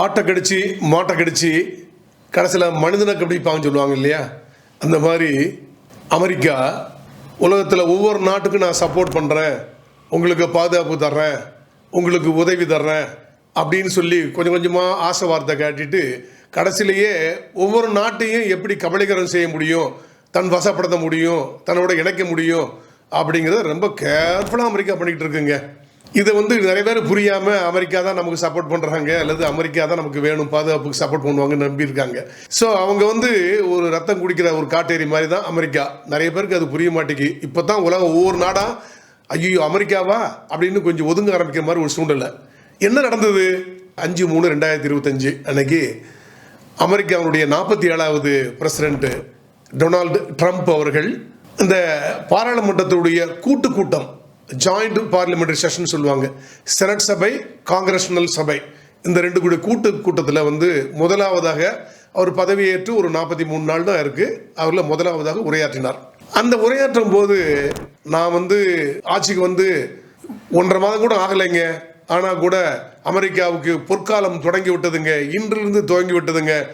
ஆட்டை கடிச்சு மாட்டை கடிச்சு கடைசியில் மனிதனை கடிப்பாங்கன்னு சொல்லுவாங்க இல்லையா? அந்த மாதிரி அமெரிக்கா உலகத்தில் ஒவ்வொரு நாட்டுக்கும் நான் சப்போர்ட் பண்ணுறேன் உங்களுக்கு பாதுகாப்பு தர்றேன். உங்களுக்கு உதவி தர்றேன். அப்படின்னு சொல்லி கொஞ்சம் கொஞ்சமாக ஆசை வார்த்தை காட்டிட்டு கடைசியிலேயே ஒவ்வொரு நாட்டையும் எப்படி கபலீகரம் செய்ய முடியும் தன் வசப்படுத்த முடியும் தன்னோட இணைக்க முடியும் அப்படிங்கிறத ரொம்ப கேர்ஃபுல்லாக அமெரிக்கா பண்ணிக்கிட்டு இருக்குங்க. இதை வந்து நிறைய பேர் புரியாமல் அமெரிக்கா தான் நமக்கு சப்போர்ட் பண்ணுறாங்க அல்லது அமெரிக்கா தான் நமக்கு வேணும் பாதுகாப்புக்கு சப்போர்ட் பண்ணுவாங்கன்னு நம்பியிருக்காங்க ஸோ அவங்க வந்து ஒரு ரத்தம் குடிக்கிற ஒரு காட்டேரி மாதிரி தான் அமெரிக்கா. நிறைய பேருக்கு அது புரிய மாட்டேங்கி இப்போ தான் உலகம் ஒவ்வொரு நாடாக ஐயோ அமெரிக்காவா? அப்படின்னு கொஞ்சம் ஒதுங்க ஆரம்பிக்கிற மாதிரி ஒரு சூழ்நிலை. என்ன நடந்தது? அஞ்சு மூணு ரெண்டாயிரத்தி இருபத்தஞ்சு அன்னைக்கு அமெரிக்காவுடைய நாற்பத்தி ஏழாவது பிரசிடென்ட் டொனால்டு ட்ரம்ப் அவர்கள் இந்த பாராளுமன்றத்துடைய கூட்டு கூட்டம் ஜாயிண்ட் பார்லிமெண்ட்ரி செஷன் சொல்லுவாங்க. செனட் சபை காங்கிரஷனல் சபை. இந்த ரெண்டு கூட கூட்டு கூட்டத்தில் வந்து முதலாவதாக அவர் பதவியேற்று ஒரு நாற்பத்தி மூணு நாள் தான் இருக்கு. அவரில் முதலாவதாக உரையாற்றினார். அந்த உரையாற்றும் போது நான் வந்து ஆட்சிக்கு வந்து ஒன்றரை மாதம் கூட ஆகலைங்க. ஆனால் கூட அமெரிக்காவுக்கு பொற்காலம் தொடங்கி விட்டதுங்க. இன்றிலிருந்து துவங்கி விட்டதுங்க.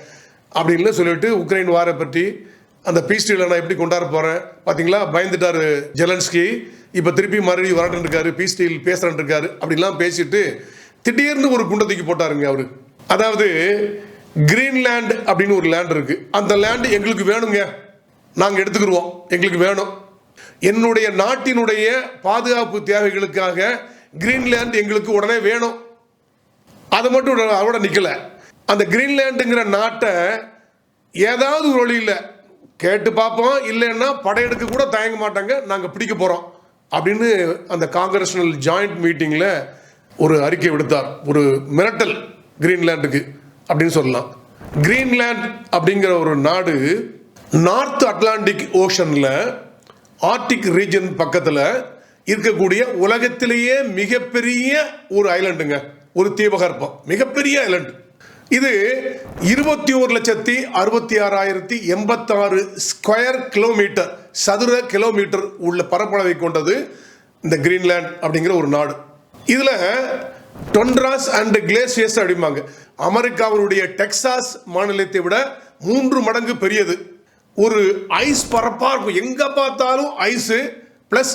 அப்படின்னு சொல்லிட்டு உக்ரைன் வாரை பற்றி அந்த பீஸ் டீலை நான் எப்படி கொண்டாட போகிறேன் பார்த்தீங்களா பயந்துட்டாரு ஜெலன்ஸ்கி. இப்போ திருப்பி மறுபடியும் வரட்டு இருக்காரு பீஸ் டீல் பேசுறேன் இருக்காரு அப்படிலாம் பேசிட்டு திடீர்னு ஒரு குண்டை தூக்கி போட்டாருங்க அவரு. அதாவது கிரீன்லேண்ட் அப்படின்னு ஒரு லேண்ட் இருக்கு. அந்த லேண்டு எங்களுக்கு வேணுங்க. நாங்கள் எடுத்துக்கிடுவோம் எங்களுக்கு வேணும். என்னுடைய நாட்டினுடைய பாதுகாப்பு தேவைகளுக்காக கிரீன்லேண்ட் எங்களுக்கு உடனே வேணும். அது மட்டும் அவட அதோட நிக்கல. அந்த கிரீன்லேண்டுங்கிற நாட்டை ஏதாவது ஒரு வழியில் கேட்டு பார்ப்போம். இல்லைன்னா படையெடுக்க கூட தயங்க மாட்டாங்க. நாங்கள் பிடிக்க போகிறோம் அப்படின்னு அந்த காங்கிரஷனல் ஜாயிண்ட் மீட்டிங்கில் ஒரு அறிக்கை விடுத்தார். ஒரு மிரட்டல் கிரீன்லேண்டுக்கு அப்படின்னு சொல்லலாம். கிரீன்லேண்ட் அப்படிங்கிற ஒரு நாடு நார்த் அட்லாண்டிக் ஓஷனில் ஆர்டிக் ரீஜன் பக்கத்தில் இருக்கக்கூடிய உலகத்திலேயே மிகப்பெரிய ஒரு ஐலண்டுங்க. ஒரு தீபகற்பம். மிகப்பெரிய ஐலண்டு. இது இருபத்தி ஒரு லட்சத்தி அறுபத்தி ஆறாயிரத்தி எண்பத்தாறு ஸ்கொயர் கிலோமீட்டர். சதுர கிலோமீட்டர் உள்ள பரப்பளவை கொண்டது இந்த கிரீன்லேண்ட் அப்படிங்கிற ஒரு நாடு. இதில் டொன்ட்ராஸ் அண்ட் கிளேசியஸ் அப்படிம்பாங்க. அமெரிக்காவினுடைய டெக்சாஸ் மாநிலத்தை விட மூன்று மடங்கு பெரியது. ஒரு ஐஸ் பரப்பாக இருக்கும். எங்கே பார்த்தாலும் ஐஸு ப்ளஸ்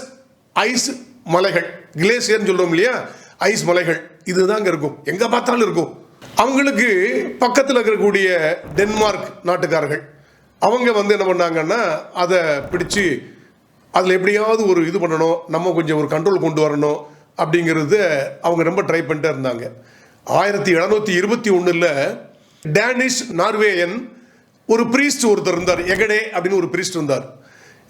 ஐஸ் மலைகள். கிளேசியர்னு சொல்கிறோம் இல்லையா? ஐஸ் மலைகள். இதுதாங்க இருக்கும். எங்கே பார்த்தாலும் இருக்கும். அவங்களுக்கு பக்கத்தில் இருக்கக்கூடிய டென்மார்க் நாட்டுக்காரர்கள். அவங்க வந்து என்ன பண்ணாங்கன்னா அதை பிடிச்சு அதில் எப்படியாவது ஒரு இது பண்ணணும் நம்ம கொஞ்சம் ஒரு கண்ட்ரோல் கொண்டு வரணும் அப்படிங்கிறது அவங்க ரொம்ப ட்ரை பண்ணிட்டே இருந்தாங்க. ஆயிரத்தி எழுநூத்தி இருபத்தி ஒன்றில் டேனிஷ் நார்வேயன் ஒரு பிரீஸ்ட் ஒருத்தர் இருந்தார் எகடே அப்படின்னு ஒரு பிரீஸ்ட் இருந்தார்.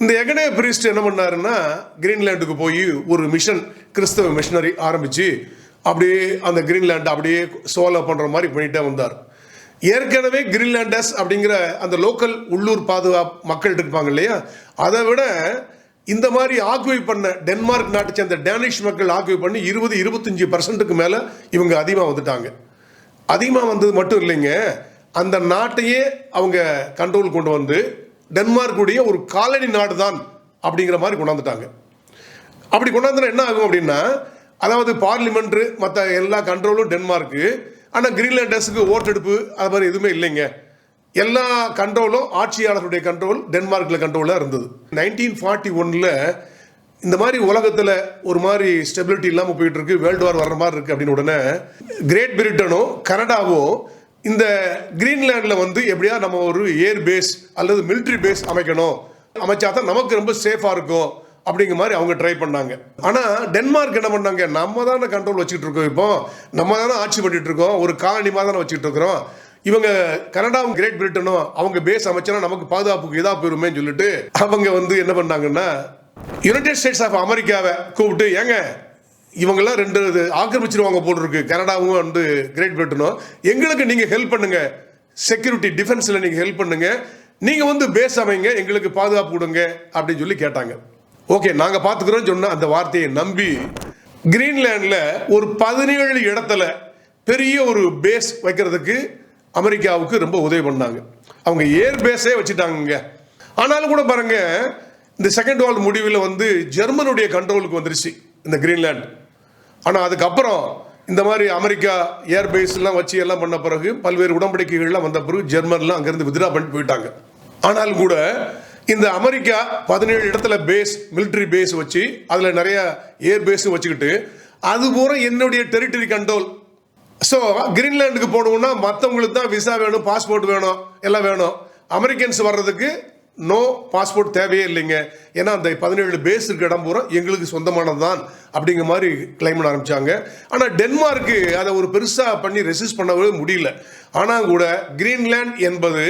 இந்த எகடே பிரீஸ்ட் என்ன பண்ணாருன்னா கிரீன்லேண்டுக்கு போய் ஒரு மிஷன் கிறிஸ்தவ மிஷனரி ஆரம்பித்து அப்படியே அந்த கிரீன்லேண்டை அப்படியே சோலோ பண்ணுற மாதிரி பண்ணிகிட்டே வந்தார். ஏற்கனவே கிரீன்லாண்டர்ஸ் அப்படிங்கிற அந்த லோக்கல் உள்ளூர் பாதுகாப்பு மக்கள் இருப்பாங்க இல்லையா? அதை விட இந்த மாதிரி ஆக்குவை பண்ண டென்மார்க் நாட்டை சேர்ந்த டேனிஷ் மக்கள் ஆக்குவை பண்ணி இருபது இருபத்தஞ்சி பர்சன்ட்டுக்கு மேலே இவங்க அதிகமாக வந்துட்டாங்க. அதிகமாக வந்தது மட்டும் இல்லைங்க. அந்த நாட்டையே அவங்க கண்ட்ரோல் கொண்டு வந்து டென்மார்க்குடைய ஒரு காலனி நாடு தான் அப்படிங்கிற மாதிரி கொண்டாந்துட்டாங்க. அப்படி கொண்டாந்துனா என்ன ஆகும் அப்படின்னா அதாவது பார்லிமெண்ட் மற்ற எல்லா கண்ட்ரோலும் டென்மார்க்கு ஆனால் கிரீன்லாண்டர்ஸுக்கு ஓட்டெடுப்பு அது மாதிரி எதுவுமே இல்லைங்க. எல்லா கண்ட்ரோலும் ஆட்சியாளர்களுடைய கண்ட்ரோல் டென்மார்க்கில் கண்ட்ரோலாக இருந்தது. நைன்டீன் ஃபார்ட்டி ஒனில் இந்த மாதிரி உலகத்தில் ஒரு மாதிரி ஸ்டெபிலிட்டி இல்லாமல் போயிட்டு இருக்கு வேர்ல்டு வார் வர்ற மாதிரி இருக்குது அப்படின்னு உடனே கிரேட் பிரிட்டனும் கனடாவும் இந்த கிரீன்லாண்டில் வந்து எப்படியா நம்ம ஒரு ஏர் பேஸ் அல்லது மிலிட்ரி பேஸ் அமைக்கணும். அமைச்சா தான் நமக்கு ரொம்ப சேஃபாக இருக்கும். அப்படிங்கிற மாதிரி அவங்க ட்ரை பண்ணாங்க. ஆனால் டென்மார்க் என்ன பண்ணாங்க? நம்ம தானே கண்ட்ரோல் வச்சுட்டு இருக்கோம் இப்போ. நம்ம தானே ஆட்சி பண்ணிட்டு இருக்கோம். ஒரு காலனி மாதிரி தானே வச்சுட்டு இருக்கிறோம். இவங்க கனடாவும் கிரேட் பிரிட்டனும் அவங்க பேஸ் அமைச்சனா நமக்கு பாதுகாப்புக்கு இதா போயிருமேன்னு சொல்லிட்டு அவங்க வந்து என்ன பண்ணாங்கன்னா யுனைடெட் ஸ்டேட்ஸ் ஆஃப் அமெரிக்காவை கூப்பிட்டு ஏங்க இவங்கெல்லாம் ரெண்டு இது ஆக்கிரமிச்சிருவாங்க போல் இருக்கு. கனடாவும் வந்து கிரேட் பிரிட்டனும் எங்களுக்கு நீங்கள் ஹெல்ப் பண்ணுங்க. செக்யூரிட்டி டிஃபென்ஸில் நீங்கள் ஹெல்ப் பண்ணுங்க. நீங்கள் வந்து பேஸ் அமைங்க. எங்களுக்கு பாதுகாப்பு கொடுங்க. அப்படின்னு சொல்லி கேட்டாங்க. ஓகே நாங்கள் பாத்துக்கிறோம் சொன்ன அந்த வார்த்தையை நம்பி கிரீன்லேண்டில் ஒரு பதினேழு இடத்துல பெரிய ஒரு பேஸ் வைக்கிறதுக்கு அமெரிக்காவுக்கு ரொம்ப உதவி பண்ணாங்க. அவங்க ஏர் பேஸே வச்சுட்டாங்க ஆனாலும் கூட பாருங்க இந்த செகண்ட் வேர்ல்டு முடிவில் வந்து ஜெர்மனுடைய கண்ட்ரோலுக்கு வந்துருச்சு இந்த கிரீன்லேண்ட். ஆனால் அதுக்கப்புறம் இந்த மாதிரி அமெரிக்கா ஏர்பேஸ்லாம் வச்சு எல்லாம் பண்ண பிறகு பல்வேறு உடன்படிக்கைகள்லாம் வந்த பிறகு ஜெர்மன்லாம் அங்கேருந்து வித்ரா பண்ணிட்டு போயிட்டாங்க. ஆனாலும் கூட இந்த அமெரிக்கா பதினேழு இடத்துல பேஸ் மிலிட்ரி பேஸ் வச்சு அதில் நிறைய ஏர் பேஸும் வச்சுக்கிட்டு அது பூரா என்னுடைய டெரிட்டரி கண்ட்ரோல் ஸோ கிரீன்லாண்டுக்கு போகணுன்னா மற்றவங்களுக்கு தான் விசா வேணும் பாஸ்போர்ட் வேணும் எல்லாம் வேணும். அமெரிக்கன்ஸ் வர்றதுக்கு நோ பாஸ்போர்ட் தேவையே இல்லைங்க. ஏன்னா அந்த பதினேழு பேஸ் இருக்க இடம் பூரா எங்களுக்கு சொந்தமானது தான் அப்படிங்கிற மாதிரி கிளைம் பண்ண ஆரம்பிச்சாங்க. ஆனால் டென்மார்க்கு அதை ஒரு பெருசாக பண்ணி ரெசிஸ்ட் பண்ணவே முடியல. ஆனால் கூட கிரீன்லேண்ட் என்பது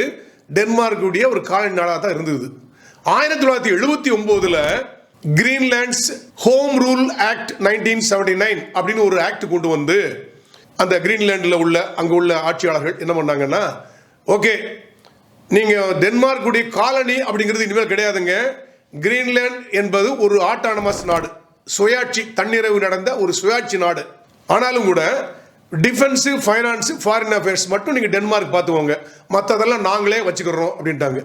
டென்மார்க்குடைய ஒரு காலனி நாடாக தான் இருந்தது. ஆயிரத்தி தொள்ளாயிரத்தி எழுபத்தி ஒன்பதுல Greenland's home rule act nineteen seventy nine அப்படின்னு ஒரு ஆக்ட் கொண்டு வந்து அந்த கிரீன்லேண்டில் உள்ள அங்கே உள்ள ஆட்சியாளர்கள் என்ன பண்ணாங்கன்னா ஓகே நீங்கள் டென்மார்க்குடைய காலனி அப்படிங்கிறது இனிமேல் கிடையாதுங்க. கிரீன்லேண்ட் என்பது ஒரு ஆட்டானமஸ் நாடு. சுயாட்சி தன்னிறைவு நடந்த ஒரு சுயாட்சி நாடு. ஆனாலும் கூட டிஃபென்ஸு ஃபைனான்ஸு ஃபாரின் அஃபேர்ஸ் மட்டும் நீங்கள் டென்மார்க் பார்த்துக்கோங்க. மற்றதெல்லாம் நாங்களே வச்சுக்கிறோம் அப்படின்ட்டாங்க.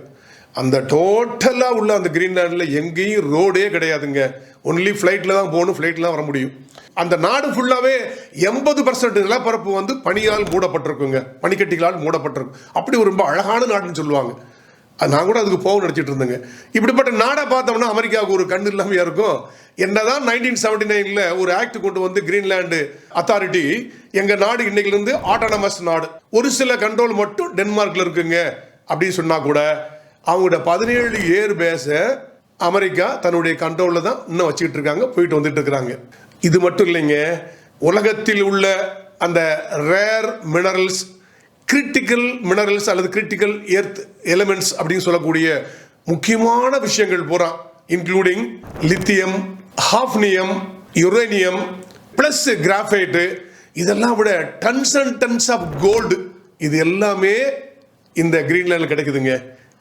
அந்த டோட்டலாக உள்ள அந்த கிரீன்லாண்டில் எங்கேயும் ரோடே கிடையாதுங்க. ஒன்லி ஃப்ளைட்டில் தான் போகணும் ஃப்ளைட்டில் தான் வர முடியும். அந்த நாடு ஃபுல்லாகவே எண்பது பர்சன்ட் நிலப்பரப்பு வந்து பனியால் மூடப்பட்டிருக்குங்க. பனிக்கட்டிகளால் மூடப்பட்டிருக்கும். அப்படி ஒரு ரொம்ப அழகான நாடுன்னு சொல்லுவாங்க. அது நான் கூட அதுக்கு போக நினச்சிட்டு இருந்தேங்க. இப்படிப்பட்ட நாடை பார்த்தோம்னா அமெரிக்காவுக்கு ஒரு கண்ணு இல்லாமையாக இருக்கும். என்னதான் நைன்டீன் செவன்டி நைனில் ஒரு ஆக்ட் கொண்டு வந்து கிரீன்லாண்டு அத்தாரிட்டி எங்கள் நாடு இன்றைக்கிலேருந்து ஆட்டானமஸ் நாடு. ஒரு சில கண்ட்ரோல் மட்டும் டென்மார்க்கில் இருக்குங்க. அப்படின்னு சொன்னால் கூட அவங்களோட பதினேழு ஏர் பேஸை அமெரிக்கா தன்னுடைய கண்ட்ரோலில் தான் இன்னும் வச்சுக்கிட்டு இருக்காங்க போயிட்டு வந்துட்டு இருக்கிறாங்க. இது மட்டும் இல்லைங்க உலகத்தில் உள்ள அந்த ரேர் மினரல்ஸ் கிரிட்டிக்கல் மினரல்ஸ் அல்லது கிரிட்டிக்கல் எர்த் எலிமெண்ட்ஸ் அப்படின்னு சொல்லக்கூடிய முக்கியமான விஷயங்கள் பூரா including lithium hafnium uranium plus graphite இதெல்லாம் விட tons and tons of gold இது எல்லாமே இந்த கிரீன்லேண்டில் கிடைக்குதுங்க.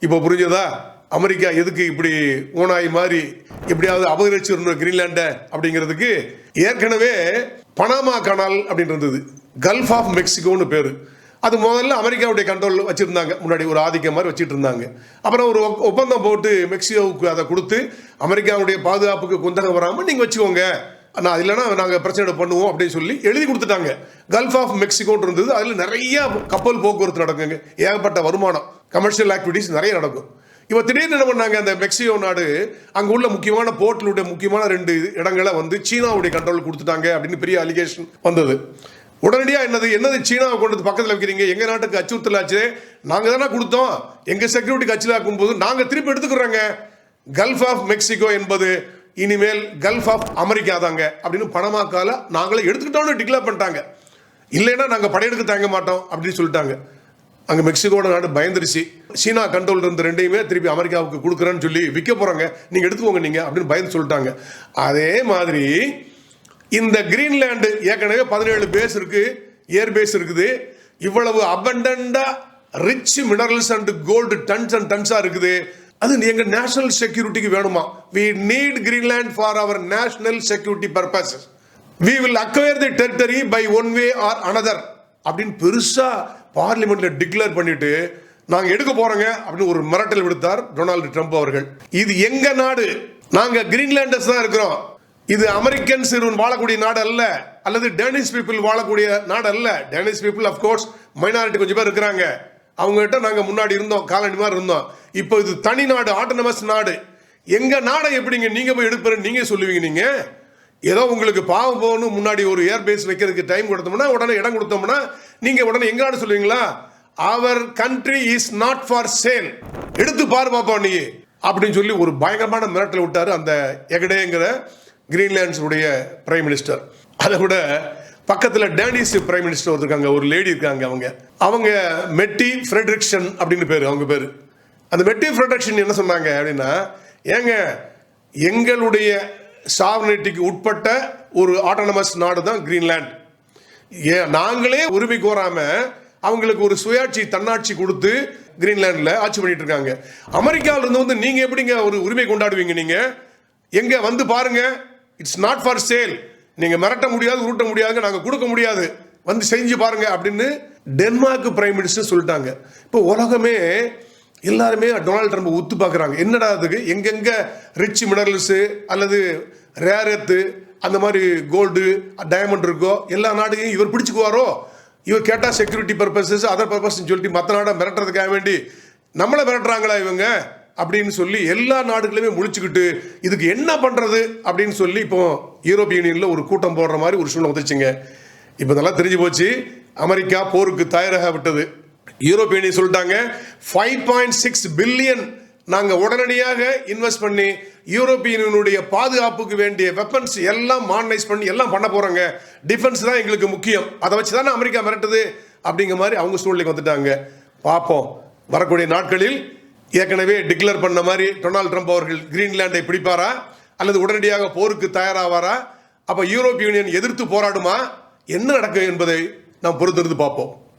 இப்போ புரிஞ்சதா? அமெரிக்கா எதுக்கு இப்படி ஓனாய் மாதிரி எப்படியாவது அபகரிச்சிடணும் கிரீன்லாண்டை அப்படிங்கிறதுக்கு ஏற்கனவே பனாமா கனால் அப்படின்னு இருந்தது. கல்ஃப் ஆஃப் மெக்சிகோன்னு பேர். அது முதல்ல அமெரிக்காவுடைய கண்ட்ரோல் வச்சுருந்தாங்க. முன்னாடி ஒரு ஆதிக்கம் மாதிரி வச்சுட்டு இருந்தாங்க. அப்புறம் ஒரு ஒப்பந்தம் போட்டு மெக்சிகோவுக்கு அதை கொடுத்து அமெரிக்காவுடைய பாதுகாப்புக்கு குந்தகம் வராமல் நீங்கள் வச்சுக்கோங்க. நான் இல்லைனா நாங்கள் பிரச்சனை பண்ணுவோம் அப்படின்னு சொல்லி எழுதி கொடுத்துட்டாங்க. கல்ஃப் ஆஃப் மெக்சிகோன்னு இருந்தது. அதில் நிறைய கப்பல் போக்குவரத்து நடக்குங்க. ஏகப்பட்ட வருமானம். கமர்ஷியல் ஆக்டிவிட்டீஸ் நிறைய நடக்கும். இப்போ திடீர்னு என்ன பண்ணாங்க அந்த மெக்சிகோ நாடு அங்கே உள்ள முக்கியமான போர்ட்டிலுடைய முக்கியமான ரெண்டு இடங்களை வந்து சீனாவுடைய கண்ட்ரோல் கொடுத்துட்டாங்க அப்படின்னு பெரிய அலிகேஷன் வந்தது. உடனடியாக என்னது என்னது சீனாவை கொண்டு வந்து பக்கத்தில் வைக்கிறீங்க? எங்கள் நாட்டுக்கு அச்சுறுத்தல் ஆச்சு நாங்கள் தானே கொடுத்தோம். எங்கள் செக்யூரிட்டிக்கு அச்சுலாக்கும் போது நாங்கள் திருப்பி எடுத்துக்கிறோங்க. கல்ஃப் ஆஃப் மெக்சிகோ என்பது இனிமேல் கல்ஃப் ஆஃப் அமெரிக்கா தாங்க அப்படின்னு பணமாக்கால நாங்களே எடுத்துக்கிட்டோம்னு டிக்ளேர் பண்ணிட்டாங்க. இல்லைன்னா நாங்கள் படையெடுக்க தாங்க மாட்டோம் அப்படின்னு சொல்லிட்டாங்க. அங்கே மெக்சிகோட நாடு பயந்துருச்சு. சீனா கண்ட்ரோல் இருந்த ரெண்டையுமே திருப்பி அமெரிக்காவுக்கு கொடுக்குறேன்னு சொல்லி விற்க போகிறாங்க நீங்கள் எடுத்துக்கோங்க நீங்கள் அப்படின்னு பயந்து சொல்லிட்டாங்க. அதே மாதிரி இந்த கிரீன்லேண்டு ஏற்கனவே பதினேழு பேஸ் இருக்குது ஏர் பேஸ் இருக்குது. இவ்வளவு அபண்டண்டாக rich minerals and gold tons and டன்ஸாக இருக்குது. அது எங்கள் நேஷனல் செக்யூரிட்டிக்கு வேணுமா? We need Greenland for our national security purposes we will acquire the territory by one way or another அப்படின்னு பெருசாக பார்லிமெண்ட்ல டிக்ளேர் பண்ணிட்டு நாங்க எடுக்க போறோங்க? அப்படின்னு ஒரு மிரட்டல் விடுத்தார் டொனால்டு ட்ரம்ப் அவர்கள். இது எங்க நாடு? நாங்க கிரீன்லாண்டர்ஸ் தான் இருக்கிறோம். இது அமெரிக்கன் சிறுவன் வாழக்கூடிய நாடு அல்ல அல்லது டேனிஷ் பீப்புள் வாழக்கூடிய நாடு அல்ல. டேனிஷ் பீப்புள் of மைனாரிட்டி கொஞ்சம் பேர் இருக்கிறாங்க. அவங்ககிட்ட நாங்க முன்னாடி இருந்தோம் காலனி மாதிரி இருந்தோம். இப்போ இது தனி நாடு ஆட்டோனமஸ் நாடு. எங்க நாடை எப்படிங்க நீங்க போய் எடுப்பேன்னு நீங்க சொல்லுவீங்க நீங்க? ஏதோ உங்களுக்கு பாவம் போகணும் முன்னாடி ஒரு ஏர் பேஸ் வைக்கிறதுக்கு டைம் கொடுத்தோம்னா உடனே இடம் கொடுத்தோம்னா நீங்க உடனே எங்க சொல்லுவீங்களா? Our country is not for sale எடுத்து பாரு பார்ப்போம் நீ. அப்படின்னு சொல்லி ஒரு பயங்கரமான மிரட்டல் விட்டாரு அந்த எகடேங்கிற கிரீன்லேண்ட்ஸுடைய பிரைம் மினிஸ்டர் அதை விட பக்கத்தில் டேனிஸ் பிரைம் மினிஸ்டர் இருக்காங்க ஒரு லேடி இருக்காங்க அவங்க. அவங்க மெட்டி ஃப்ரெட்ரிக்ஷன் அப்படின்னு பேர் அவங்க பேர். அந்த மெட்டி ஃப்ரெட்ரிக்ஷன் என்ன சொன்னாங்க அப்படின்னா ஏங்க எங்களுடைய சாவர்னிட்டிக்கு உட்பட்ட ஒரு ஆட்டோனமஸ் நாடு தான் கிரீன்லேண்ட் நாங்களே உரிமை கோராம அவங்களுக்கு ஒரு சுயாட்சி தன்னாட்சி கொடுத்து கிரீன்லாண்டில் ஆட்சி பண்ணிட்டு இருக்காங்க. அமெரிக்காவில் இருந்து வந்து நீங்கள் எப்படிங்க ஒரு உரிமை கொண்டாடுவீங்க நீங்கள் எங்கே வந்து பாருங்க. இட்ஸ் நாட் ஃபார் சேல் நீங்கள் மிரட்ட முடியாது உருட்ட முடியாது நாங்கள் கொடுக்க முடியாது. வந்து செஞ்சு பாருங்க அப்படின்னு டென்மார்க் பிரைம் மினிஸ்டர் சொல்லிட்டாங்க. இப்போ உலகமே எல்லாருமே டொனால்ட் ட்ரம்ப் ஒத்து பார்க்குறாங்க. என்னடா அதுக்கு? எங்கெங்கே ரிச் மினரல்ஸு அல்லது ரேரத்து அந்த மாதிரி கோல்டு டைமண்ட் இருக்கோ எல்லா நாடுகளையும் இவர் பிடிச்சிக்குவாரோ? இவர் கேட்டால் செக்யூரிட்டி பர்பஸஸ் அதர் பர்பஸ்ன்னு சொல்லிட்டு மற்ற நாடை மிரட்டுறதுக்காக வேண்டி நம்மளை மிரட்டுறாங்களா இவங்க? அப்படின்னு சொல்லி எல்லா நாடுகளுமே முழிச்சுக்கிட்டு இதுக்கு என்ன பண்ணுறது அப்படின்னு சொல்லி இப்போ யூரோப்பிய யூனியனில் ஒரு கூட்டம் போடுற மாதிரி ஒரு சூழ்நிலை வந்துச்சுங்க. இப்போ நல்லா தெரிஞ்சு போச்சு. அமெரிக்கா போருக்கு தயாராக விட்டது. யூரோப்பிய யூனியன் சொல்லிட்டாங்க ஃபைவ் பாயிண்ட் சிக்ஸ் பில்லியன் நாங்கள் உடனடியாக இன்வெஸ்ட் பண்ணி யூரோப்பியனுடைய பாதுகாப்புக்கு வேண்டிய வெப்பன்ஸ் எல்லாம் மாடனைஸ் பண்ணி எல்லாம் பண்ண போகிறோங்க டிஃபென்ஸ் தான் எங்களுக்கு முக்கியம். அதை வச்சு தானே அமெரிக்கா மிரட்டுது அப்படிங்கிற மாதிரி அவங்க சூழ்நிலைக்கு வந்துட்டாங்க. பார்ப்போம். வரக்கூடிய நாட்களில் ஏற்கனவே டிக்ளேர் பண்ண மாதிரி டொனால்ட் ட்ரம்ப் அவர்கள் கிரீன்லாண்டை பிடிப்பாரா? அல்லது உடனடியாக போருக்கு தயாராவாரா? அப்போ யூரோப் யூனியன் எதிர்த்து போராடுமா? என்ன நடக்கும் என்பதை நாம் பொறுத்திருந்து பார்ப்போம்.